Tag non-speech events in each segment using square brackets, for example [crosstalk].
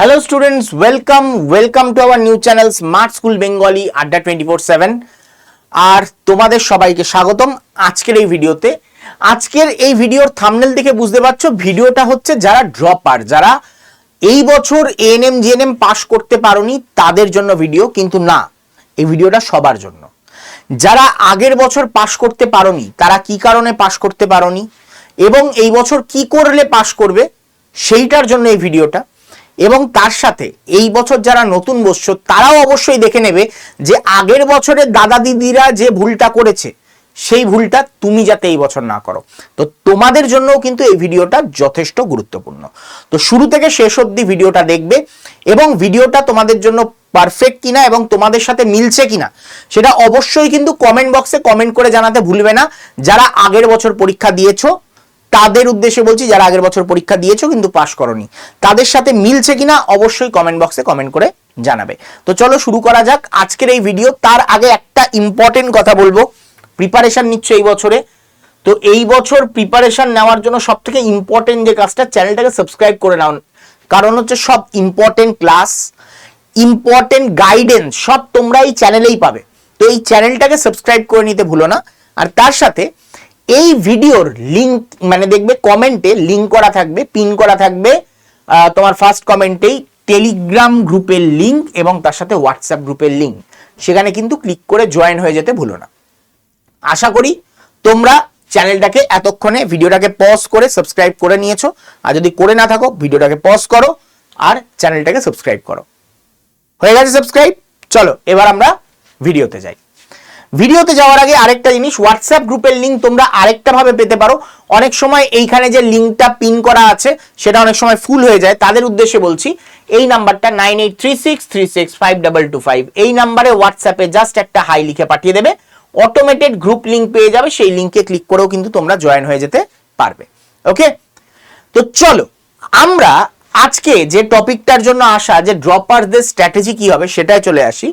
Hello students welcome welcome to our new channel smart school Bengali adda twenty four seven আর তোমাদের সবাইকে স্বাগতম আজকের এই ভিডিওতে। আজকের এই ভিডিওর থামনেল দেখে বুঝতে পারছ, ভিডিওটা হচ্ছে যারা ড্রপার যারা এই বছর এএনএম জিএনএম পাশ করতে পারোনি, তাদের জন্য ভিডিও কিন্তু না, এই ভিডিওটা সবার জন্য। যারা আগের বছর পাশ করতে পারোনি, তারা কি কারণে পাশ করতে পারোনি, এবং এই বছর কি করলে পাশ করবে, সেইটার জন্য এই ভিডিওটা। এবং তার সাথে এই বছর যারা নতুন বসছো, তারাও অবশ্যই দেখে নেবে যে আগের বছরের দাদা দিদিরা যে ভুলটা করেছে, সেই ভুলটা তুমি যাতে এই বছর না করো। তো তোমাদের জন্যও কিন্তু এই ভিডিওটা যথেষ্ট গুরুত্বপূর্ণ। তো শুরু থেকে শেষ অবধি ভিডিওটা দেখবে এবং ভিডিওটা তোমাদের জন্য পারফেক্ট কিনা এবং তোমাদের সাথে মিলছে কিনা, সেটা অবশ্যই কিন্তু কমেন্ট বক্সে কমেন্ট করে জানাতে ভুলবে না। যারা আগের বছর পরীক্ষা দিয়েছ তাদের উদ্দেশ্যে বলছি, যারা আগের বছর পরীক্ষা দিয়েছ কিন্তু পাশ করনি, তাদের সাথে মিলছে কিনা অবশ্যই কমেন্ট বক্সে কমেন্ট করে জানাবে। তো চলো শুরু করা যাক। আজকের এই ভিডিও তার আগে একটা ইম্পর্টেন্ট কথা বলব। প্রিপারেশন নিচ্ছ এই বছরে। তো এই বছর প্রিপারেশন নেওয়ার জন্য সব থেকে ইম্পর্টেন্ট যে কাজটা চ্যানেলটাকে সাবস্ক্রাইব করে নাও। কারণ হচ্ছে সব ইম্পর্টেন্ট ক্লাস ইম্পর্টেন্ট গাইডেন্স সব তোমরা এই চ্যানেলেই পাবে। তো এই চ্যানেলটাকে সাবস্ক্রাইব করে নিতে ভুলো না। আর তার সাথে এই ভিডিওর লিংক মানে দেখবে কমেন্টে লিংক করা থাকবে পিন করা থাকবে তোমার ফার্স্ট কমেন্টেই টেলিগ্রাম গ্রুপের লিংক এবং তার সাথে হোয়াটসঅ্যাপ গ্রুপের লিংক সেখানে কিন্তু ক্লিক করে জয়েন হয়ে যেতে ভুলো না। আশা করি তোমরা চ্যানেলটাকে এতক্ষণে ভিডিওটাকে পজ করে সাবস্ক্রাইব করে নিয়েছো। আর যদি করে না থাকো, ভিডিওটাকে পজ করো আর চ্যানেলটাকে সাবস্ক্রাইব করো। হয়ে গেছে সাবস্ক্রাইব চলো, এবার আমরা ভিডিওতে যাই। ভিডিওতে যাওয়ার আগে আরেকটা জিনিস হোয়াটসঅ্যাপ গ্রুপের লিঙ্ক তোমরা আরেকটা ভাবে পেতে পারো। অনেক সময় এইখানে যে লিঙ্কটা পিন করা আছে, সেটা অনেক সময় ফুল হয়ে যায়। তাদের উদ্দেশ্যে বলছি, এই নাম্বারটা nine eight three six three six five double two five. এই নাম্বারে হোয়াটসঅ্যাপে জাস্ট একটা হাই লিখে পাঠিয়ে দেবে। অটোমেটেড গ্রুপ লিঙ্ক পেয়ে যাবে, সেই লিঙ্কে ক্লিক করেও কিন্তু তোমরা জয়েন হয়ে যেতে পারবে। ওকে তো চলো, আমরা আজকে যে টপিকটার জন্য আসা, যে ড্রপারদের স্ট্র্যাটেজি কি হবে সেটাই চলে আসি।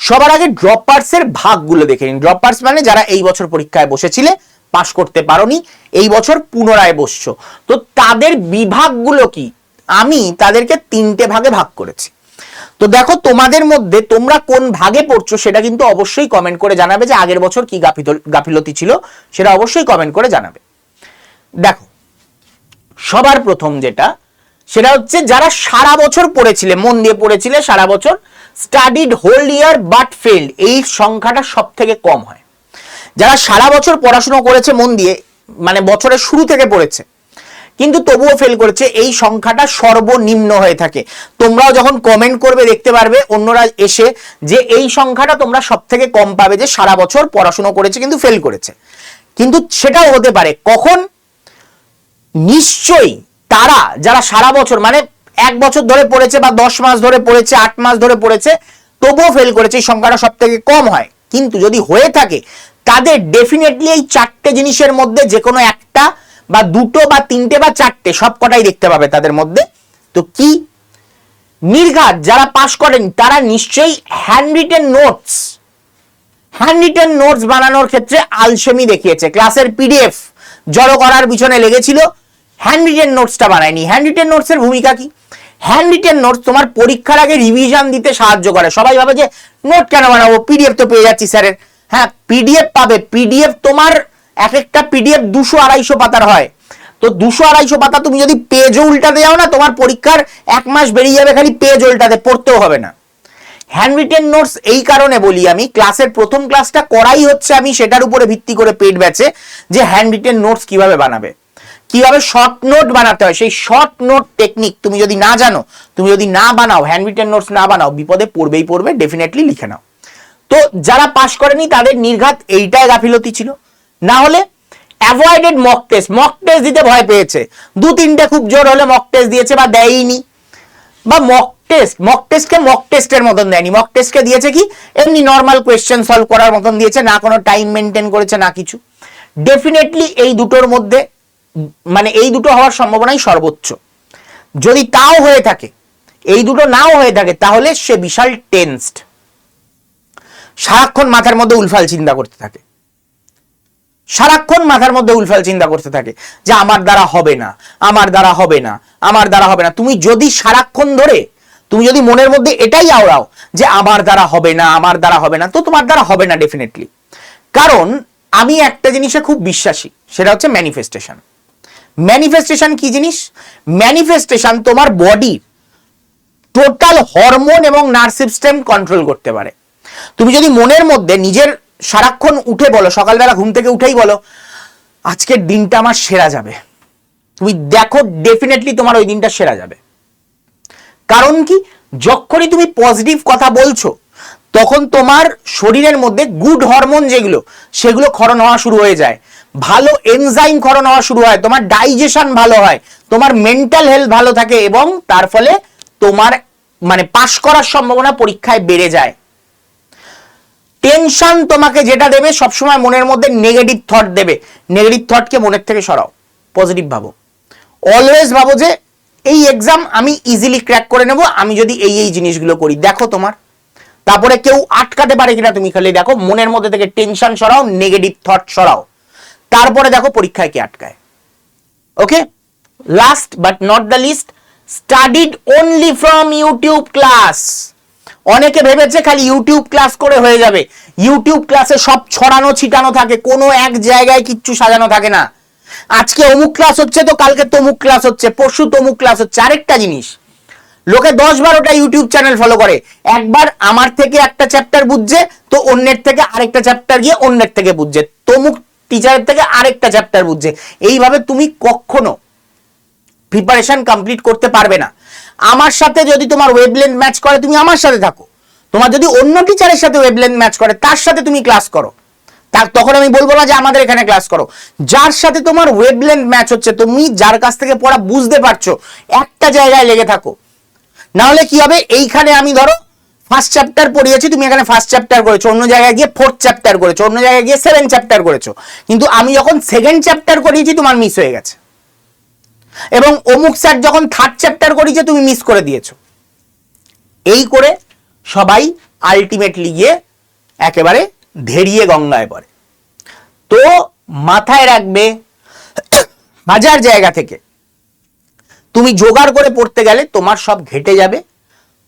সবার আগে ড্রপার্স এর ভাগগুলো দেখে নিন। ড্রপার্স মানে যারা এই বছর পরীক্ষায় বসেছিলে, পাশ করতে পারোনি, এই বছর পুনরায় বসছো। তো তাদের বিভাগগুলো কি? আমি তাদেরকে তিনটে ভাগে ভাগ করেছি। তো দেখো তোমাদের মধ্যে তোমরা কোন ভাগে পড়ছো সেটা কিন্তু অবশ্যই কমেন্ট করে জানাবে যে আগের বছর কি গাফিলতি ছিল, সেটা অবশ্যই কমেন্ট করে জানাবে। দেখো, সবার প্রথম যেটা সেটা হচ্ছে যারা সারা বছর পড়েছিলে, মন দিয়ে পড়েছিলে সারা বছর studied whole year but failed এই সংখ্যাটা সব থেকে কম হয়। যারা সারা বছর পড়াশোনা করেছে মন দিয়ে মানে বছরের শুরু থেকে পড়েছে, কিন্তু তবুও ফেল করেছে, এই সংখ্যাটা সর্বনিম্ন হয়ে থাকে। তোমরাও যখন কমেন্ট করবে, দেখতে পারবে, অন্যরা এসে যে এই সংখ্যাটা তোমরা সব থেকে কম পাবে যে সারা বছর পড়াশোনা করেছে কিন্তু ফেল করেছে। কিন্তু সেটাও হতে পারে, কখন? নিশ্চয়ই তারা যারা সারা বছর মানে এক বছর ধরে পড়েছে বা দশ মাস ধরে পড়েছে, আট মাস ধরে পড়েছে, তবুও ফেল করেছে, এই সংখ্যাটা সব থেকে কম হয়। কিন্তু যদি হয়ে থাকে, তাদের ডেফিনেটলি এই চারটে জিনিসের মধ্যে যে কোনো একটা বা দুটো বা তিনটে বা চারটে সব কটাই দেখতে পাবে তাদের মধ্যে। তো কি? নির্ঘাত যারা পাশ করেন, তারা নিশ্চয়ই hand written notes hand written notes বানানোর ক্ষেত্রে আলসেমি দেখিয়েছে। ক্লাসের পিডিএফ জড়ো করার পিছনে লেগেছিল। হ্যান্ড রিটেন নোটসটা বানায়নি। হ্যান্ড রিটেন নোটসের ভূমিকা কি? হ্যান্ড রিটেন নোটস তোমার পরীক্ষার আগে রিভিশন দিতে সাহায্য করে। সবাই ভাবে যে নোট কেন বানাবো? পিডিএফ তো পেয়ে যাচ্ছি স্যারের। হ্যাঁ পিডিএফ পাবে। পিডিএফ তোমার এক একটা পিডিএফ দুশো আড়াইশো পাতার হয়। তো দুশো আড়াইশো পাতা তুমি যদি পেজও উল্টাতে যাও না, তোমার পরীক্ষার এক মাস বেরিয়ে যাবে খালি পেজ উল্টাতে, পড়তেও হবে না। হ্যান্ড রিটেন নোটস এই কারণে বলি আমি ক্লাসের প্রথম ক্লাসটা করাই হচ্ছে আমি, সেটার উপরে ভিত্তি করে পেড ব্যাচে যে হ্যান্ড রিটেন নোটস কীভাবে বানাবে। কীভাবে শর্ট নোট বানাতে হয়? সেই শর্ট নোট টেকনিক তুমি যদি না জানো, তুমি যদি না বানাও হ্যান্ড রিটেন নোটস না বানাও, বিপদে পড়বেই পড়বে ডেফিনেটলি লিখে নাও। তো যারা পাশ করেনি, তাদের নির্ঘাত এইটাই গাফিলতি ছিল। না হলে avoided mock test mock test দিতে ভয় পেয়েছে। দু তিনটে খুব জোর হলে মক টেস্ট দিয়েছে বা দেয়নি। বা মক টেস্ট মক টেস্টকে মক টেস্টের মতন দেয়নি। মক টেস্টকে দিয়েছে কি? এমনি নর্মাল কোয়েশ্চেন সলভ করার মতন দিয়েছে, না কোনো টাইম মেনটেন করেছে, না কিছু। ডেফিনেটলি এই দুটোর মধ্যে মানে এই দুটো হওয়ার সম্ভাবনাই সর্বোচ্চ। যদি তাও হয়ে থাকে, এই দুটো নাও হয়ে থাকে, তাহলে সে বিশাল টেন্সড সারাক্ষণ মাথার মধ্যে উলফাল চিন্তা করতে থাকে। সারাক্ষণ মাথার মধ্যে উলফাল চিন্তা করতে থাকে যে আমার দ্বারা হবে না, আমার দ্বারা হবে না, আমার দ্বারা হবে না। তুমি যদি সারাক্ষণ ধরে, তুমি যদি মনের মধ্যে এটাই আওড়াও যে আমার দ্বারা হবে না, আমার দ্বারা হবে না, তো তোমার দ্বারা হবে না ডেফিনেটলি কারণ আমি একটা জিনিসে খুব বিশ্বাসী, সেটা হচ্ছে ম্যানিফেস্টেশন ম্যানিফেস্টেশন কি জিনিস? ম্যানিফেস্টেশন তোমার বডির টোটাল হরমোন এবং নার্ভ সিস্টেম কন্ট্রোল করতে পারে। তুমি যদি মনের মধ্যে নিজের সারাক্ষণ উঠে বলো, সকালবেলা ঘুম থেকে উঠেই বলো, আজকের দিনটা আমার সেরা যাবে। তুমি দেখো ডেফিনেটলি তোমার ওই দিনটা সেরা যাবে। কারণ কি? যখনই তুমি পজিটিভ কথা বলছো, তখন তোমার শরীরের মধ্যে গুড হরমোন যেগুলো, সেগুলো ক্ষরণ হওয়া শুরু হয়ে যায়। ভালো এনজাইম ক্ষরণ হওয়া শুরু হয়, তোমার ডাইজেশন ভালো হয়, তোমার মেন্টাল হেলথ ভালো থাকে এবং তার ফলে তোমার মানে পাশ করার সম্ভাবনা পরীক্ষায় বেড়ে যায়। টেনশন তোমাকে যেটা দেবে সবসময় মনের মধ্যে নেগেটিভ থট দেবে। নেগেটিভ থটকে মনের থেকে সরাও পজিটিভ ভাবো। অলওয়েজ ভাবো যে এই এক্সাম আমি ইজিলি ক্র্যাক করে নেব, আমি যদি এই এই জিনিসগুলো করি, দেখো তোমার। তারপরে কেউ আটকাতে পারে কিনা তুমি খালি দেখো, মনের মধ্যে থেকে টেনশন সরাও নেগেটিভ থট সরাও। তারপরে দেখো পরীক্ষায় কি আটকায়। Okay last but not the least studied only from YouTube class অনেকে ভেবেছে খালি ইউটিউব ক্লাস করে হয়ে যাবে। ইউটিউব ক্লাসে সব ছড়ানো ছিটানো থাকে, কোনো এক জায়গায় কিচ্ছু সাজানো থাকে না। আজকে অমুক ক্লাস হচ্ছে তো কালকে তমুক ক্লাস হচ্ছে, পরশু তমুক ক্লাস হচ্ছে। আরেকটা জিনিস, লোকে দশ বারোটা ইউটিউব চ্যানেল ফলো করে। একবার আমার থেকে একটা চ্যাপ্টার বুঝছে, তো অন্যের থেকে আরেকটা চ্যাপ্টার গিয়ে অন্যের থেকে বুঝছে। তমুক টিচারের থেকে আরেকটা চ্যাপ্টার বুঝছে। এইভাবে তুমি কখনো প্রিপারেশন কমপ্লিট করতে পারবে না। আমার সাথে যদি তোমার ওয়েবলেন্থ ম্যাচ করে, তুমি আমার সাথে থাকো। তোমার যদি অন্য টিচারের সাথে ওয়েবলেন্থ ম্যাচ করে, তার সাথে তুমি ক্লাস করো। তার তখন আমি বলব না যে আমাদের এখানে ক্লাস করো। যার সাথে তোমার ওয়েবলেন্থ ম্যাচ হচ্ছে, তুমি যার কাছ থেকে পড়া বুঝতে পারছ, একটা জায়গায় লেগে থাকো। না হলে কি হবে? এইখানে আমি ধরো ফার্স্ট চ্যাপ্টার পড়িয়েছি, তুমি এখানে ফার্স্ট চ্যাপ্টার করেছ, অন্য জায়গায় গিয়ে ফোর্থ চ্যাপ্টার করেছ, অন্য জায়গায় গিয়ে সেভেন চ্যাপ্টার করেছ। কিন্তু আমি যখন সেকেন্ড চ্যাপ্টার করিয়েছি, তোমার মিস হয়ে গেছে। এবং অমুক স্যার যখন থার্ড চ্যাপ্টার করিয়েছে, তুমি মিস করে দিয়েছ। এই করে সবাই আলটিমেটলি গিয়ে একেবারে ধেরিয়ে গঙ্গায় পড়ে। তো মাথায় রাখবে হাজার জায়গা থেকে। তুমি জোগাড় করে পড়তে গেলে তোমার সব ঘেটে যাবে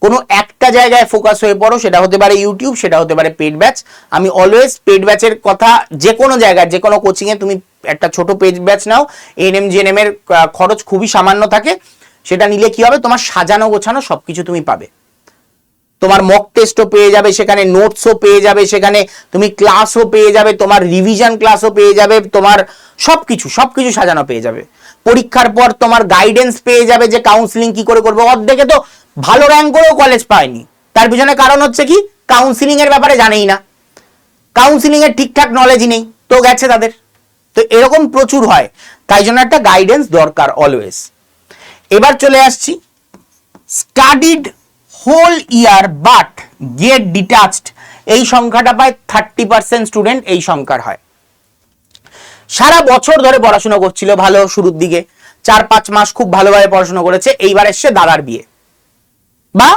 কোনো একটা জায়গায় ফোকাস হয়ে পড়ো, সেটা হতে পারে ইউটিউব সেটা হতে পারে পেড ব্যাচ আমি অলওয়েজ পেড ব্যাচের কথা যে কোনো জায়গায়, যে কোনো কোচিংয়ে তুমি একটা ছোট পেজ ব্যাচ নাও এনএম জিএনএম এর খরচ খুবই সামান্য থাকে, সেটা নিলে কি হবে? তোমার সাজানো গোছানো সবকিছু তুমি পাবে। তোমার মক টেস্টও পেয়ে যাবে সেখানে নোটসও পেয়ে যাবে সেখানে, তুমি ক্লাসও পেয়ে যাবে, তোমার রিভিশন ক্লাসও পেয়ে যাবে, তোমার সবকিছু সবকিছু সাজানো পেয়ে যাবে। পরীক্ষার পর তোমার গাইডেন্স পেয়ে যাবে যে কাউন্সিলিং কি করে করবে। অর্ধেকে তো ভালো র্যাঙ্ক করেও কলেজ পায়নি। তার পিছনে কারণ হচ্ছে কি কাউন্সিলিং এর ব্যাপারে জানেই না। কাউন্সিলিং এর ঠিকঠাক নলেজই নেই, তো গেছে তাদের। তো এরকম প্রচুর হয়, তাই জন্য একটা গাইডেন্স দরকার অলওয়েজ এবার চলে আসছি studied whole year but get detached এই সংখ্যাটা পায় থার্টি পার্সেন্ট স্টুডেন্ট এই সংখ্যার হয়। সারা বছর ধরে পড়াশোনা করছিল ভালো শুরুর দিকে, চার পাঁচ মাস খুব ভালোভাবে পড়াশোনা করেছে, এইবার এসছে দাদার বিয়ে। বা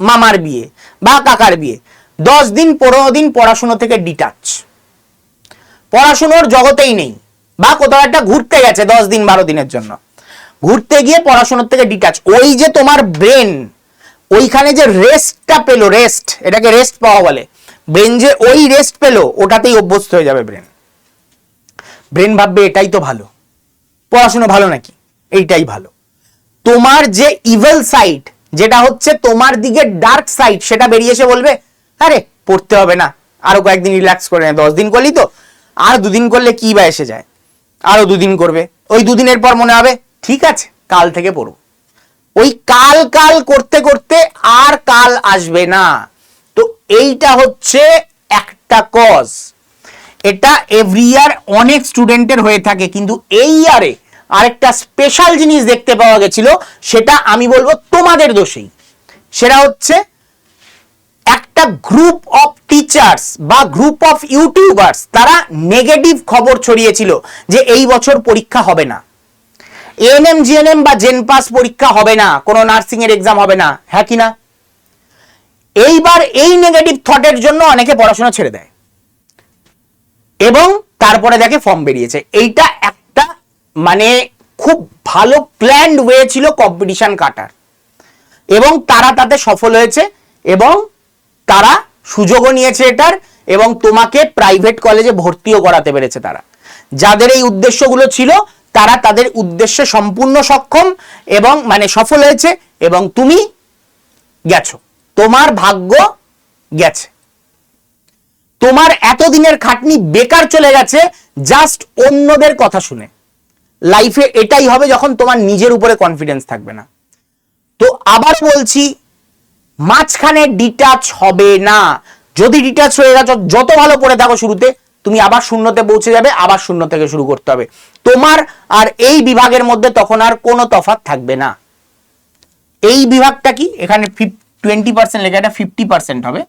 মামার বিয়ে, বা কাকার বিয়ে, দশ দিন, পনেরো দিন পড়াশুনো থেকে ডিটাচ পড়াশুনোর জগতেই নেই, বা কোথাও একটা ঘুরতে গেছে দশ দিন, বারো দিনের জন্য। ঘুরতে গিয়ে পড়াশোনার থেকে ডিটাচ ওই যে তোমার ব্রেন ওইখানে যে রেস্টটা পেল রেস্ট এটাকে রেস্ট পাওয়া বলে। ব্রেন যে ওই রেস্ট পেল, ওটাতেই অভ্যস্ত হয়ে যাবে ব্রেন ব্রেন ভাববে, এটাই তো ভালো। পড়াশোনা ভালো নাকি? এইটাই ভালো। তোমার যে ইভেল সাইড যেটা হচ্ছে তোমার দিকে ডার্ক সাইড সেটা বেরিয়ে এসে বলবে, আরে, পড়তে হবে না। আরও কয়েকদিন রিল্যাক্স করে নে, দশ দিন করলি তো? আর দুদিন করলে কি বা এসে যায়? আরও দুদিন করবে। ওই দুদিনের পর মনে হবে, ঠিক আছে, কাল থেকে পড়ব। ওই কাল কাল করতে করতে আর কাল আসবে না। তো এইটা হচ্ছে একটা কজ এটা এভরি ইয়ার অনেক স্টুডেন্টের হয়ে থাকে, কিন্তু এই ইয়ারে আরেকটা স্পেশাল জিনিস দেখতে পাওয়া গেছিল, সেটা আমি বলব তোমাদের দোষেই। সেটা হচ্ছে একটা গ্রুপ অফ টিচার্স বা গ্রুপ অফ ইউটিউবার্স তারা নেগেটিভ খবর ছড়িয়েছিল যে এই বছর পরীক্ষা হবে না। এএনএম জিএনএম বা জেনপাস পরীক্ষা হবে না, কোনো নার্সিং এর এক্সাম হবে না হ্যাঁ কি না? এইবার এই নেগেটিভ থটের জন্য অনেকে পড়াশোনা ছেড়ে দেয়। এবং তারপরে দেখে ফর্ম বেরিয়েছে। এইটা মানে খুব ভালো প্ল্যান্ড ওয়ে ছিল কম্পিটিশন কাটার। এবং তারা তাতে সফল হয়েছে এবং তারা সুযোগও নিয়েছে এটার এবং তোমাকে প্রাইভেট কলেজে ভর্তিও করাতে পেরেছে তারা। যাদের এই উদ্দেশ্যগুলো ছিল, তারা তাদের উদ্দেশ্যে সম্পূর্ণ সক্ষম এবং মানে সফল হয়েছে এবং তুমি গেছো। তোমার ভাগ্য গেছে। তোমার এতদিনের খাটনি বেকার চলে গেছে জাস্ট অন্যদের কথা শুনে। লাইফে এটাই হবে যখন তোমার নিজের উপরে কনফিডেন্স থাকবে না। তো আবার বলছি, মাঝখানে ডিটাচ হবে না। যদি ডিটাচ হয়ে গেছ, যত ভালো পড়ে থাকো শুরুতে, তুমি আবার শূন্যতে পৌঁছে যাবে, আবার শূন্য থেকে শুরু করতে হবে। তোমার আর এই বিভাগের মধ্যে তখন আর কোনো তফাৎ থাকবে না। এই বিভাগটা কি? এখানে টোয়েন্টি পার্সেন্ট লেখা, এটা ফিফটি পার্সেন্ট হবে।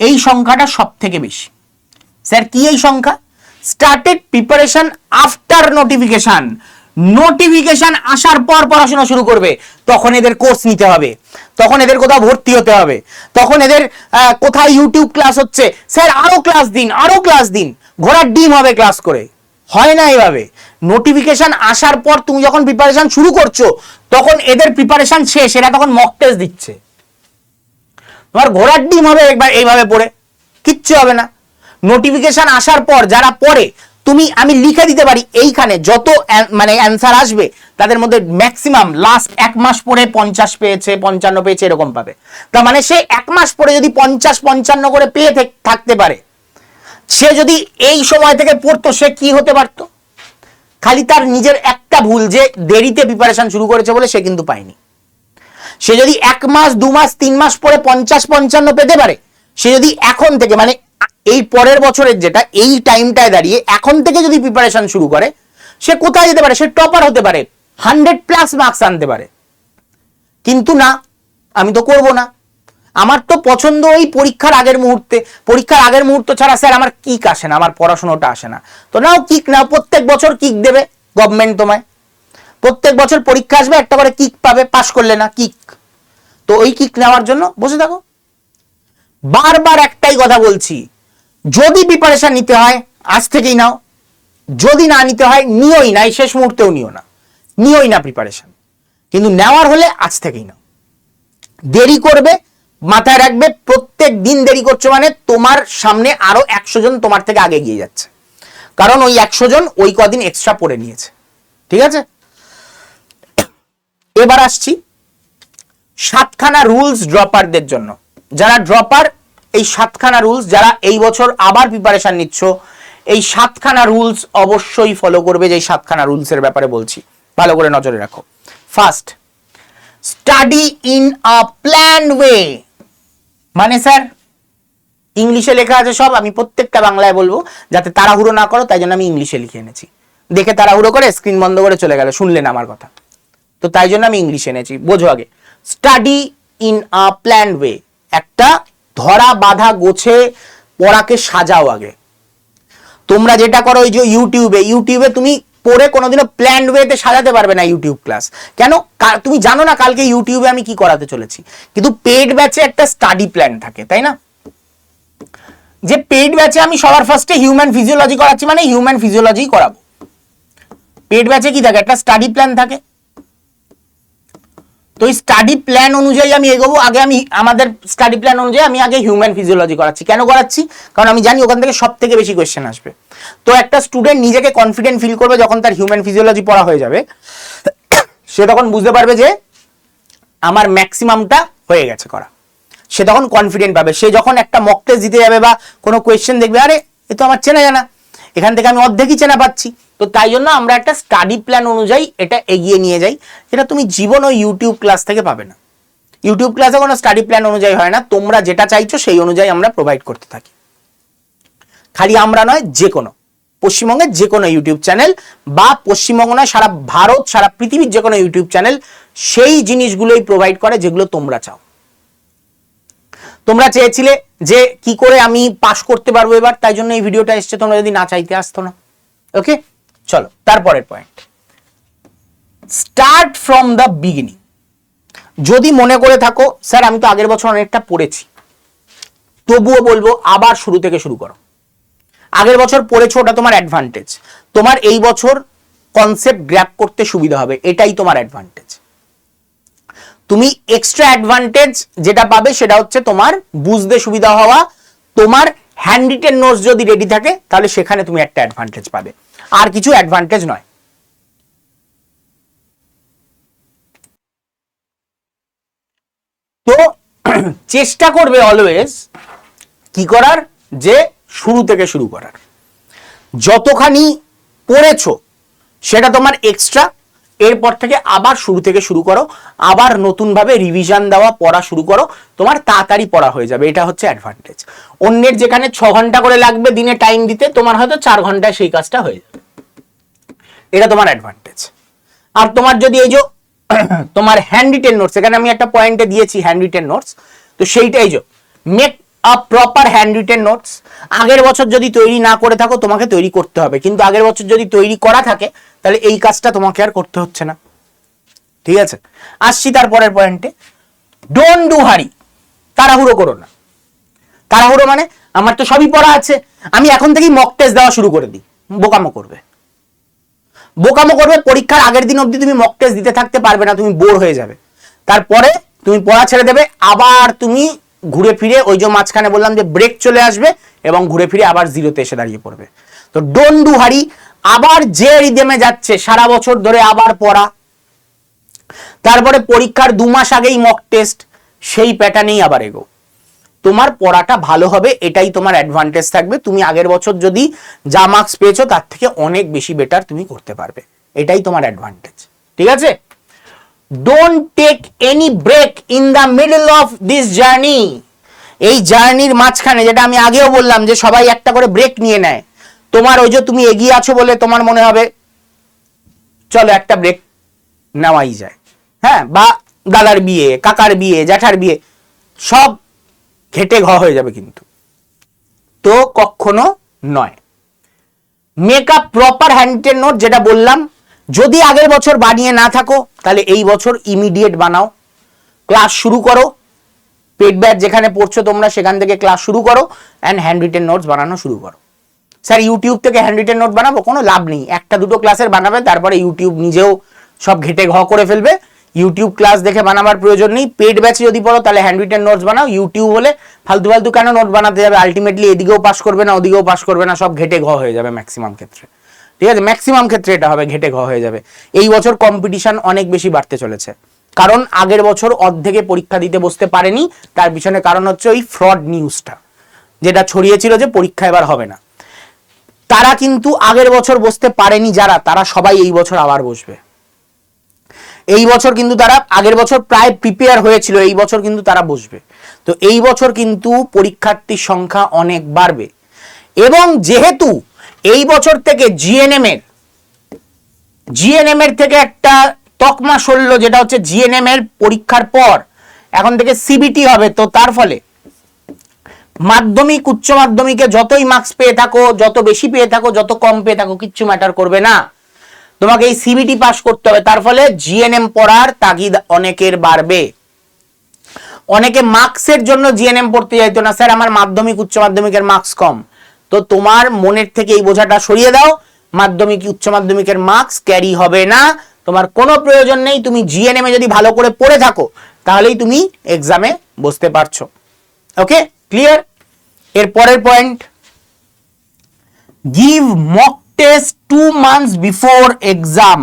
এই সংখ্যাটা সব থেকে বেশি। স্যার, কি এই সংখ্যা? Started preparation after notification notification আসার পর পড়াশোনা শুরু করবে। তখন এদের কোর্স নিতে হবে। তখন এদের কোথাও ভর্তি হতে হবে। তখন এদের কোথায় ইউটিউব ক্লাস হচ্ছে? স্যার, আরও ক্লাস দিন, আরও ক্লাস দিন। ঘোড়ার ডিম হবে ক্লাস করে। হয় না এইভাবে নোটিফিকেশন আসার পর তুমি যখন প্রিপারেশন শুরু করছ, তখন এদের প্রিপারেশন শেষ। এরা তখন মক টেস্ট দিচ্ছে। তোমার ঘোড়ার ডিম হবে একবার এইভাবে পড়ে। কিচ্ছু হবে না। নোটিফিকেশন আসার পর, যারা পড়ে, তুমি, আমি লিখে দিতে পারি এইখানে যত মানে অ্যান্সার আসবে, তাদের মধ্যে ম্যাক্সিমাম লাস্ট এক মাস পরে পঞ্চাশ পেয়েছে, পঞ্চান্ন পেয়েছে, এরকম পাবে। তার মানে সে এক মাস পরে যদি পঞ্চাশ, পঞ্চান্ন করে পেয়ে থাকতে পারে, সে যদি এই সময় থেকে পড়তো, সে কি হতে পারতো? খালি তার নিজের একটা ভুল যে দেরিতে প্রিপারেশন শুরু করেছে বলে সে কিন্তু পায়নি। সে যদি এক মাস, দু মাস, তিন মাস পরে পঞ্চাশ, পঞ্চান্ন পেতে পারে, সে যদি এখন থেকে মানে এই পরের বছরের যেটা, এই টাইমটায় দাঁড়িয়ে এখন থেকে যদি প্রিপারেশন শুরু করে, সে কোথায় যেতে পারে? সে টপার হতে পারে। হান্ড্রেড প্লাস মার্কস আনতে পারে। কিন্তু না, আমি তো করব না। আমার তো পছন্দ ওই পরীক্ষার আগের মুহূর্তে। পরীক্ষার আগের মুহূর্ত ছাড়া স্যার আমার কিক আসে না, আমার পড়াশোনাটা আসে না। তো নাও কিক নাও, প্রত্যেক বছর কিক দেবে গভর্নমেন্ট তোমায়। প্রত্যেক বছর পরীক্ষা আসবে, একটা করে কিক পাবে পাশ করলে না কিক তো ওই কিক নেওয়ার জন্য বসে থাকো। বারবার একটাই কথা বলছি, যদি প্রিপারেশন নিতে হয়, আজ থেকেই নাও, যদি না নিতে হয় নিওই না, এই শেষ মুহূর্তেও নিও না নিওই না প্রিপারেশন কিন্তু নেওয়ার হলে আজ থেকেই নাও। দেরি করবে, মাথায় রাখবে, প্রত্যেক দিন দেরি করছ মানে তোমার সামনে আরও একশো জন তোমার থেকে আগে গিয়ে যাচ্ছে। কারণ ওই একশো জন ওই কদিন এক্সট্রা পড়ে নিয়েছে। ঠিক আছে? এবার আসছি, সাতখানা রুলস ড্রপারদের জন্য। যারা ড্রপার এই সাতখানা রুলস যারা এই বছর আবার প্রিপারেশন নিচ্ছ, এই সাতখানা রুলস অবশ্যই ফলো করবে যে সাতখানা রুলসের ব্যাপারে বলছি। ভালো করে নজরে রাখো। First study in a plan way মানে স্যার, ইংলিশে লেখা আছে সব, আমি প্রত্যেকটা বাংলায় বলব, যাতে তাড়াহুড়ো না করো, তাই জন্য আমি ইংলিশে লিখে এনেছি। দেখে তাড়াহুড়ো করে স্ক্রিন বন্ধ করে চলে গেল, শুনলেন আমার কথা। তো তাই জন্য আমি ইংলিশে এনেছি, বোঝো আগে। Study in a plan way একটা ধরা বাধা গোছে পড়াকে সাজাও আগে। তোমরা যেটা করো ওই যে ইউটিউবে ইউটিউবে তুমি পড়ে কোনোদিনও প্ল্যান ওয়েতে সাজাতে পারবে না ইউটিউব ক্লাস কেন? তুমি জানো না কালকে ইউটিউবে আমি কি করাতে চলেছি। কিন্তু পেড ব্যাচে একটা স্টাডি প্ল্যান থাকে, তাই না? যে পেড ব্যাচে আমি সবার ফার্স্টে হিউম্যান ফিজিওলজি করাচ্ছি মানে হিউম্যান ফিজিওলজি করাবো। পেড ব্যাচে কি থাকে? একটা স্টাডি প্ল্যান থাকে। তো এই স্টাডি প্ল্যান অনুযায়ী আমি এগোবো। আগে আমি আমাদের স্টাডি প্ল্যান অনুযায়ী আমি আগে হিউম্যান ফিজিওলজি করাচ্ছি। কেন করাচ্ছি? কারণ আমি জানি ওখান থেকে সব থেকে বেশি কোয়েশ্চেন আসবে। তো একটা স্টুডেন্ট নিজেকে কনফিডেন্ট ফিল করবে যখন তার হিউম্যান ফিজিওলজি পড়া হয়ে যাবে। সে তখন বুঝতে পারবে যে আমার ম্যাক্সিমামটা হয়ে গেছে করা। সে তখন কনফিডেন্ট পাবে। সে যখন একটা মক টেস্ট দিতে যাবে বা কোনো কোয়েশ্চেন দেখবে, আরে, এ তো আমার চেনা জানা। এখান থেকে আমি অর্ধেকই চেনা পাচ্ছি। তো তাই জন্য আমরা একটা স্টাডি প্ল্যান অনুযায়ী এটা এগিয়ে নিয়ে যাই, যেটা তুমি জীবন ও ইউটিউব ক্লাস থেকে পাবে না। ইউটিউব ক্লাসে কোনো স্টাডি প্ল্যান অনুযায়ী হয় না, তোমরা যেটা চাইছো সেই অনুযায়ী আমরা প্রোভাইড করতে থাকি। খালি আমরা নয়, যে কোনো। পশ্চিমবঙ্গের যে কোনো ইউটিউব চ্যানেল বা পশ্চিমবঙ্গ নয়, সারা ভারত, সারা পৃথিবীর যে কোনো ইউটিউব চ্যানেল সেই জিনিসগুলোই প্রোভাইড করে যেগুলো তোমরা চাও। তোমরা চেয়েছিলে যে কি করে আমি পাশ করতে পারব এবার, তাই জন্য এই ভিডিওটা এসছে, তোমরা যদি না চাইতে আসতো না। ওকে চলো, তারপরের point start from the beginning যদি মনে করে থাকো, স্যার, আমি তো আগের বছর অনেকটা পড়েছি। তবুও বলব, আবার শুরু থেকে শুরু করো। আগের বছর পড়েছো, ওটা তোমার অ্যাডভান্টেজ তোমার এই বছর কনসেপ্ট গ্র্যাপ করতে সুবিধা হবে, এটাই তোমার অ্যাডভান্টেজ তুমি এক্সট্রা অ্যাডভান্টেজ যেটা পাবে সেটা হচ্ছে তোমার বুঝতে সুবিধা হওয়া, তোমার হ্যান্ডরিটেন নোটস যদি রেডি থাকে, তাহলে সেখানে তুমি একটা অ্যাডভান্টেজ পাবে। আর কিছু অ্যাডভান্টেজ নয়। তো [clears throat] চেষ্টা করবে অলওয়েজ কি করার? যে শুরু থেকে শুরু করার। যতখানি পড়েছো, সেটা তোমার এক্সট্রা এরপর থেকে আবার শুরু থেকে শুরু করো, আবার নতুনভাবে রিভিশন দেওয়া, পড়া শুরু করো, তোমার তাড়াতাড়ি পড়া হয়ে যাবে, এটা হচ্ছে অ্যাডভান্টেজ অন্যের যেখানে ছ ঘণ্টা করে লাগবে দিনে টাইম দিতে, তোমার হয়তো চার ঘন্টায় সেই কাজটা হয়ে যাবে। এটা তোমার অ্যাডভান্টেজ আর তোমার যদি এই যে, [coughs] তোমার হ্যান্ড রিটেন নোটস এখানে আমি একটা পয়েন্টে দিয়েছি হ্যান্ড রিটেন নোটস তো সেইটাই যে make a proper handwritten notes আগের বছর যদি তৈরি না করে থাকো, তোমাকে তৈরি করতে হবে। কিন্তু আগের বছর যদি তৈরি করা থাকে তাহলে এই কাজটা তোমাকে আর করতে হচ্ছে না। ঠিক আছে? আসছি তারপরের পয়েন্টে ডোন্ট ডু হারি তাড়াহুড়ো করো না। তাড়াহুড়ো মানে আমার তো সবই পড়া আছে। আমি এখন থেকেই মক টেস্ট দেওয়া শুরু করে দিই। বোকামো করবে। বোকামো করবে, পরীক্ষার আগের দিন অবধি তুমি মক টেস্ট দিতে থাকতে পারবে না, তুমি বোর হয়ে যাবে। তারপরে তুমি পড়া ছেড়ে দেবে, আবার তুমি ঘুরে ফিরে ওই যে মাঝখানে বললাম যে ব্রেক চলে আসবে এবং ঘুরে ফিরে আবার জিরোতে এসে দাঁড়িয়ে পড়বে। তো ডোন্ট ডু হারি আবার যে রিদেমে যাচ্ছে সারা বছর ধরে আবার পড়া। তারপরে পরীক্ষার দু মাস আগেই মক টেস্ট সেই প্যাটার্নেই আবার এগো। তোমার পড়াটা ভালো হবে, এটাই তোমার অ্যাডভান্টেজ থাকবে। তুমি আগের বছর যদি যা মার্কস পেয়েছ, তার থেকে অনেক বেশি বেটার তুমি করতে পারবে। এটাই তোমার অ্যাডভান্টেজ ঠিক আছে? Don't take any break in the middle of this journey এই জার্নির মাঝখানে, যেটা আমি আগেও বললাম যে সবাই একটা করে ব্রেক নিয়ে নেয়। তোমার ওই যে তুমি এগিয়ে আছো বলে তোমার মনে হবে, চলো একটা ব্রেক নেওয়াই যায়। হ্যাঁ বা দাদার বিয়ে, কাকার বিয়ে, জ্যাঠার বিয়ে, সব ঘেটে ঘ হয়ে যাবে কিন্তু। তো কখনো নয়। Make up proper handwritten note যেটা বললাম, যদি আগের বছর বানিয়ে না থাকো, তাহলে এই বছর ইমিডিয়েট বানাও। ক্লাস শুরু করো। পেট ব্যাট যেখানে পড়ছো তোমরা, সেখান থেকে ক্লাস শুরু করো। অ্যান্ড হ্যান্ড রিটেন নোটস বানানো শুরু করো। স্যার ইউটিউব থেকে হ্যান্ড রিটেন নোট বানাবো, কোনো লাভ নেই। একটা দুটো ক্লাসের বানাবে, তারপরে ইউটিউব নিজেও সব ঘেটে ঘ করে ফেলবে। ইউটিউব ক্লাস দেখে বানাবার প্রয়োজন নেই। পেড ব্যাচে যদি পড়ো, তাহলে হ্যান্ড রিটেন নোটস বানাও। ইউটিউব হলে ফালতু ফালতু কেন নোট বানাতে যাবে? আলটিমেটলি এদিকেও পাস করবে না, ওদিকেও পাস করবে না, সব ঘেটে ঘ হয়ে যাবে ম্যাক্সিমাম ক্ষেত্রে। ঠিক আছে? ম্যাক্সিমাম ক্ষেত্রে এটা হবে, ঘেটে ঘ হয়ে যাবে। এই বছর কম্পিটিশন অনেক বেশি বাড়তে চলেছে। কারণ আগের বছর অর্ধেকে পরীক্ষা দিতে বসতে পারেনি। তার পিছনে কারণ হচ্ছে ওই ফ্রড নিউজটা যেটা ছড়িয়েছিল যে পরীক্ষা এবার হবে না। তারা কিন্তু আগের বছর বসতে পারেনি যারা, তারা সবাই এই বছর আবার বসবে। এই বছর কিন্তু তারা, আগের বছর প্রায় প্রিপেয়ার হয়েছিল, এই বছর কিন্তু তারা বসবে। তো এই বছর কিন্তু পরীক্ষার্থীর সংখ্যা অনেক বাড়বে। এবং যেহেতু এই বছর থেকে জিএনএম এর জিএনএম এর থেকে একটা তকমা সরল, যেটা হচ্ছে জিএনএম এর পরীক্ষার পর, এখন থেকে সিবিটি হবে, তো তার ফলে মাধ্যমিক, উচ্চ মাধ্যমিকে যতই মার্কস পেয়ে থাকো, যত বেশি পেয়ে থাকো, যত কম পেয়ে থাকো, কিচ্ছু ম্যাটার করবে না। তোমাকে এই সিবিটি পাস করতে হবে। তার ফলে জিএনএম পড়ার তাগিদ অনেকের বাড়বে। অনেকে মার্কসের জন্য জিএনএম পড়তে যাইতো না। স্যার, আমার মাধ্যমিক, উচ্চ মাধ্যমিকের মার্কস কম। তো তোমার মনের থেকে এই বোঝাটা সরিয়ে দাও। মাধ্যমিক, উচ্চ মাধ্যমিকের মার্কস ক্যারি হবে না। তোমার কোনো প্রয়োজন নেই। তুমি জিএনএম এ যদি ভালো করে পড়ে থাকো, তাহলেই তুমি এক্সামে বসতে পারছ। ওকে ক্লিয়ার এর পরের point give mock test two months before exam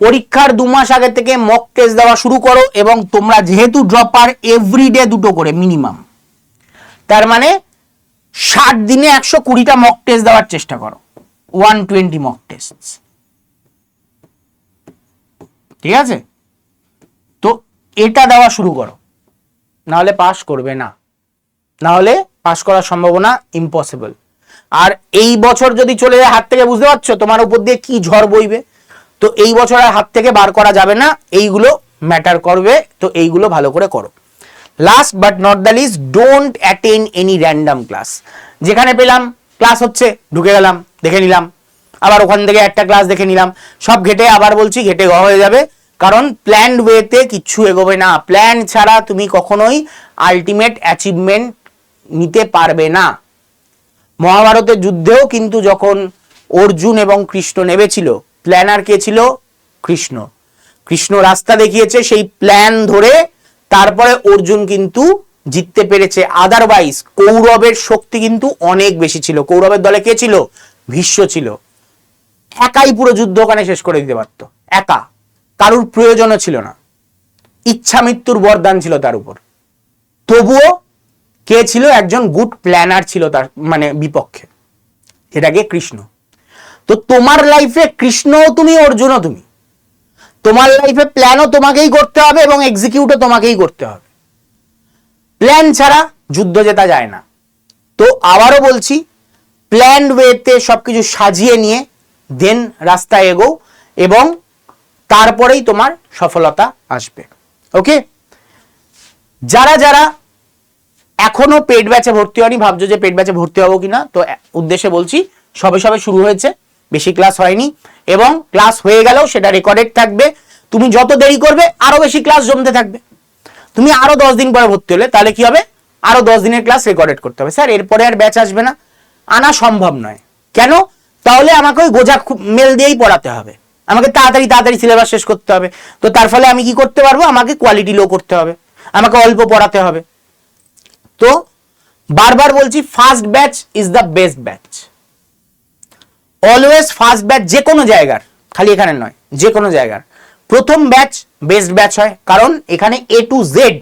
পরীক্ষার দু মাস আগে থেকে মক টেস্ট দেওয়া শুরু করো এবং তোমরা যেহেতু ড্রপার এভরিডে দুটো করে মিনিমাম তার মানে ষাট দিনে একশো কুড়িটা মক টেস্ট দেওয়ার চেষ্টা করো। ওয়ান টোয়েন্টি মক টেস্ট ঠিক আছে? তো এটা দেওয়া শুরু করো। নাহলে পাস করবে না। নাহলে পাস করার সম্ভাবনা ইম্পসিবল আর এই বছর যদি চলে যায় হাত থেকে, বুঝতে পারছ? তোমার উপর দিয়ে কি ঝড় বইবে? তো এই বছর আর হাত থেকে বার করা যাবে না। এইগুলো ম্যাটার করবে। তো এইগুলো ভালো করে করো। Last but not the least don't attend any random class যেখানে পেলাম ক্লাস হচ্ছে, ঢুকে গেলাম, দেখে নিলাম। আবার ওখান থেকে একটা ক্লাস দেখে নিলাম। সব ঘেটে আবার বলছি, ঘেটে ঘ হয়ে যাবে। কারণ প্ল্যান্ড ওয়েতে কিচ্ছু এগোবে না। প্ল্যান ছাড়া তুমি কখনোই আলটিমেট অ্যাচিভমেন্ট নিতে পারবে না। মহাভারতের যুদ্ধেও কিন্তু যখন অর্জুন এবং কৃষ্ণ নেমেছিল প্ল্যানার কে ছিল? কৃষ্ণ। কৃষ্ণ রাস্তা দেখিয়েছে, সেই প্ল্যান ধরে তারপরে অর্জুন কিন্তু জিততে পেরেছে। আদারওয়াইজ কৌরবের শক্তি কিন্তু অনেক বেশি ছিল। কৌরবের দলে কে ছিল? ভীষ্ম ছিল। একাই পুরো যুদ্ধ ওখানে শেষ করে দিতে পারতো। একা। কারুর প্রয়োজনও ছিল না। ইচ্ছা মৃত্যুর বরদান ছিল তার উপর। তবুও কে ছিল? একজন গুড প্ল্যানার ছিল তার মানে বিপক্ষে। এটাকে কৃষ্ণ। তো তোমার লাইফে কৃষ্ণও তুমি, অর্জুনও তুমি। তোমার লাইফে প্ল্যানও তোমাকেই করতে হবে এবং এক্সিকিউটও তোমাকেই করতে হবে। প্ল্যান ছাড়া যুদ্ধ জেতা যায় না। তো আবারও বলছি প্ল্যান ওয়েতে সবকিছু সাজিয়ে নিয়ে দেন রাস্তায় এগো এবং তারপরেই তোমার সফলতা আসবে। ওকে যারা যারা এখনও পেট ব্যাচে ভর্তি হয়নি, ভাবছ যে পেট ব্যাচে ভর্তি হব কিনা? তো উদ্দেশ্যে বলছি, সবে সবে শুরু হয়েছে, বেশি ক্লাস হয়নি, এবং ক্লাস হয়ে গেলেও সেটা রেকর্ডেড থাকবে। তুমি যত দেরি করবে, আরও বেশি ক্লাস জমতে থাকবে। তুমি আরও দশ দিন পরে ভর্তি হলে, তাহলে কি হবে? আরও দশ দিনের ক্লাস রেকর্ডেড করতে হবে। স্যার, এরপরে আর ব্যাচ আসবে না। আনা সম্ভব নয়। কেন? তাহলে আমাকে ওই গোজা মেল দিয়েই পড়াতে হবে। আমাকে তাড়াতাড়ি তাড়াতাড়ি সিলেবাস শেষ করতে হবে। তো তার ফলে আমি কি করতে পারব? আমাকে কোয়ালিটি লো করতে হবে। আমাকে অল্প পড়াতে হবে। তো বারবার বলছি first batch is the best batch always first batch যে কোনো জায়গার, খালি এখানে নয়, যে কোনো জায়গার। প্রথম ব্যাচ বেস্ট ব্যাচ হয়, কারণ এখানে এ টু জেড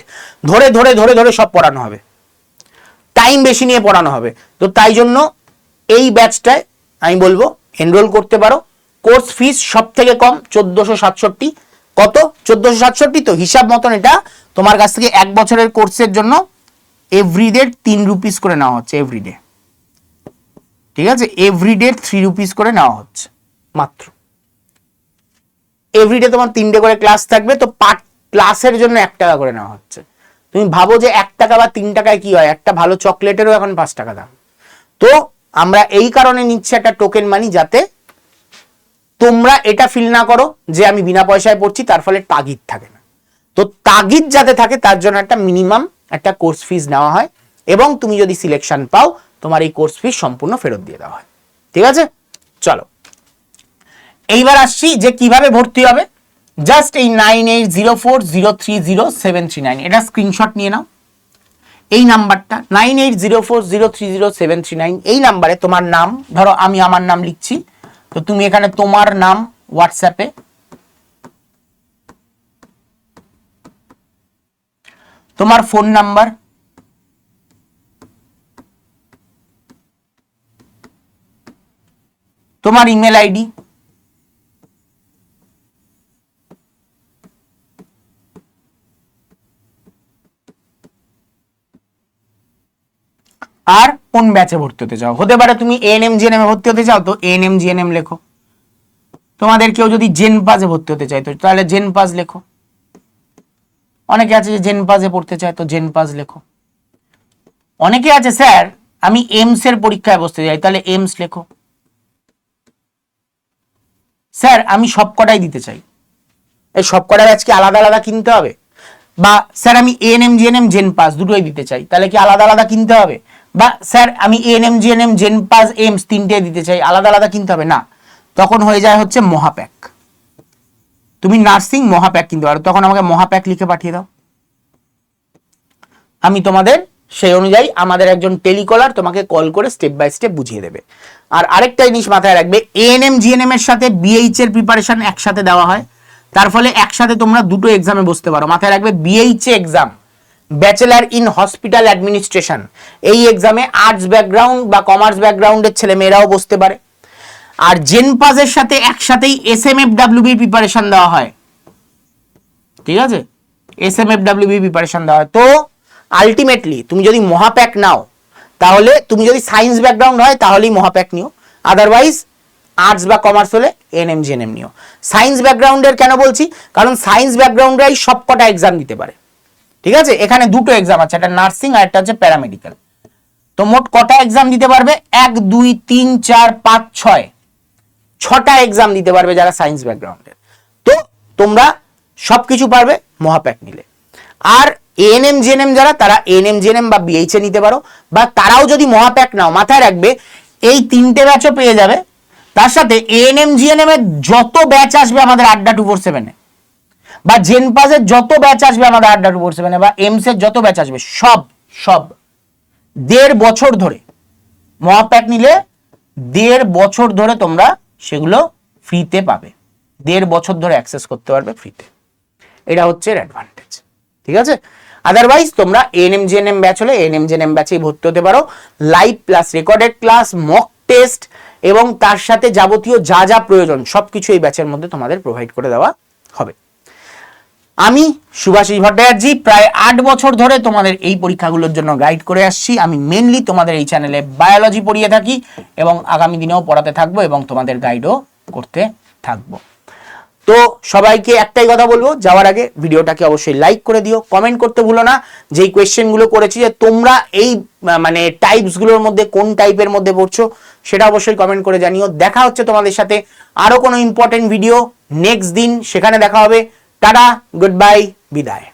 ধরে ধরে ধরে ধরে সব পড়ানো হবে। টাইম বেশি নিয়ে পড়ানো হবে। তো তাই জন্য এই ব্যাচটায় আমি বলব এনরোল করতে পারো। কোর্স ফিস সব থেকে কম, চোদ্দোশো সাতষট্টি। কত? চোদ্দোশো সাতষট্টি তো হিসাব মতন এটা তোমার কাছ থেকে এক বছরের কোর্সের জন্য এভরিডে তিন রুপিস করে নেওয়া হচ্ছে এভরিডে ঠিক আছে? এভরিডে থ্রি রুপিস করে নেওয়া হচ্ছে। মাত্র। এভরিডে তোমার তিনটে করে ক্লাস থাকবে তো পার ক্লাসের জন্য এক টাকা করে নেওয়া হচ্ছে। তুমি ভাবো যে এক টাকা বা তিন টাকায় কি হয়? একটা ভালো চকলেটেরও এখন পাঁচ টাকা দাম। তো আমরা এই কারণে নিচ্ছি একটা টোকেন মানি যাতে তোমরা এটা ফিল না করো যে আমি বিনা পয়সায় পড়ছি তার ফলে তাগিদ থাকে না। তো তাগিদ যাতে থাকে তার জন্য একটা মিনিমাম একটা কোর্স ফিস নেওয়া হয় এবং তুমি যদি সিলেকশন পাও, তোমার এই কোর্স ফিস সম্পূর্ণ ফেরত দিয়ে দেওয়া হয়। ঠিক আছে? চলো। এইবার আসছি যে কীভাবে ভর্তি হবে। জাস্ট এই nine eight zero four zero three zero seven three nine এটা স্ক্রিনশট নিয়ে নাও। এই নাম্বারটা nine eight zero four zero three zero seven three nine এই নাম্বারে তোমার নাম, ধরো আমি আমার নাম লিখছি, তো তুমি এখানে তোমার নাম হোয়াটসঅ্যাপে তোমার ফোন নাম্বার তোমার ইমেল আইডি আর কোন ব্যাচে ভর্তি হতে চাও? হতে পারে তুমি এএনএম জিএনএম এ ভর্তি হতে চাও, তো এএনএম জিএনএম লেখো। তোমাদের কেউ যদি জেন পাসে ভর্তি হতে চায়, তো তাহলে জেন পাস লেখো। অনেকে আছে যে জেন পাসে পড়তে চায়, তো জেন পাস লেখো। অনেকে আছে, স্যার, আমি এমস এর পরীক্ষায় বসতে চাই, তাহলে এমস লেখো। স্যার, আমি সব কটাই দিতে চাই। এই সব কটা ব্যাচ আলাদা আলাদা কিনতে হবে? বা, স্যার, আমি এএনএম, জিএনএম, জেন পাস দুটোই দিতে চাই, তাহলে কি আলাদা আলাদা কিনতে হবে? বা, স্যার, আমি N M ANM M gen pass AIIMS তিনটে দিতে চাই, আলাদা আলাদা কিনতে হবে? না। তখন হয়ে যায় হচ্ছে মহাপ্যাক। তুমি নার্সিং মহাপ্যাক কিনতে পারো তখন আমাকে মহাপ্যাক লিখে পাঠিয়ে দাও। আমি তোমাদের সেই অনুযায়ী আমাদের একজন টেলিকলার তোমাকে কল করে স্টেপ বাই স্টেপ বুঝিয়ে দেবে। আর আরেকটা জিনিস মাথায় রাখবে এএনএম জিএনএম এর সাথে বিএইচ এর প্রিপারেশন একসাথে দেওয়া হয়। তার ফলে একসাথে তোমরা দুটো এক্সামে বসতে পারো। মাথায় রাখবে BH exam bachelor in hospital administration এই এক্সামে আর্টস ব্যাকগ্রাউন্ড বা কমার্স ব্যাকগ্রাউন্ডের ছেলে মেয়েরাও বসতে পারে। আর জেন পাসের সাথে একসাথেই S M F WB preparation দেওয়া হয়। ঠিক আছে? S M F WB preparation দেওয়া হয়। তো আলটিমেটলি তুমি যদি মহাপ্যাক নাও, তাহলে তুমি যদি সায়েন্স ব্যাকগ্রাউন্ড হয়, তাহলেই মহাপ্যাক নিও। আদারওয়াইজ আর্টস বা কমার্স হলে এনএম জিএনএম নিও। সায়েন্স ব্যাকগ্রাউন্ডের কেন বলছি? কারণ সায়েন্স ব্যাকগ্রাউন্ডরাই সব কটা এক্সাম দিতে পারে। ঠিক আছে? এখানে দুটো এক্সাম আছে, একটা নার্সিং আর একটা হচ্ছে প্যারামেডিক্যাল তো মোট কটা এক্সাম দিতে পারবে? এক, দুই, তিন, চার, পাঁচ, ছয়। ছটা এক্সাম দিতে পারবে যারা সায়েন্স ব্যাকগ্রাউন্ডের তো তোমরা সবকিছু পারবে মহাপ্যাক নিলে। আর এএনএম জিএনএম যারা, তারা এএনএম জিএনএম বা বিএইচএ নিতে পারো। বা তারাও যদি মহাপ্যাক নাও, মাথায় রাখবে, এই তিনটে ব্যাচও পেয়ে যাবে। তার সাথে এএনএম জিএনএম এর যত ব্যাচ আসবে আমাদের আড্ডা টু ফোর সেভেনে। বা জেনপাসের যত ব্যাচ আসবে আমাদের আড্ডা টু ফোর সেভেনে। বা এমস এর যত ব্যাচ আসবে, সব সব। দেড় বছর ধরে মহাপ্যাক নিলে দেড় বছর ধরে তোমরা সেগুলো ফ্রিতে পাবে। দেড় বছর ধরে অ্যাক্সেস করতে পারবে ফ্রিতে এটা হচ্ছে এর অ্যাডভান্টেজ ঠিক আছে? আদারওয়াইজ তোমরা এএনএম জিএনএম ব্যাচ হলে এএনএম জিএনএম ব্যাচেই ভর্তি হতে পারো। Live plus recorded class mock test এবং তার সাথে যাবতীয় যা যা প্রয়োজন, সবকিছু এই ব্যাচের মধ্যে তোমাদের প্রোভাইড করে দেওয়া হবে। আমি সুভাষিস ভট্টাচার্য, প্রায় আট বছর ধরে তোমাদের এই পরীক্ষাগুলোর জন্য গাইড করে আসছি। আমি মেনলি তোমাদের এই চ্যানেলে বায়োলজি পড়িয়ে থাকি এবং আগামী দিনেও পড়াতে থাকব এবং তোমাদের গাইডও করতে থাকব। তো সবাইকে একটাই কথা বলব, যাওয়ার আগে ভিডিওটাকে অবশ্যই লাইক করে দিও কমেন্ট করতে ভুলো না। যেই কোয়েশ্চেনগুলো করেছি যে তোমরা এই মানে টাইপসগুলোর মধ্যে কোন টাইপের মধ্যে পড়ছো, সেটা অবশ্যই কমেন্ট করে জানিও। দেখা হচ্ছে তোমাদের সাথে আরও কোনো ইম্পর্টেন্ট ভিডিও নেক্সট দিন, সেখানে দেখা হবে। টাটা গুড বাই বিদায়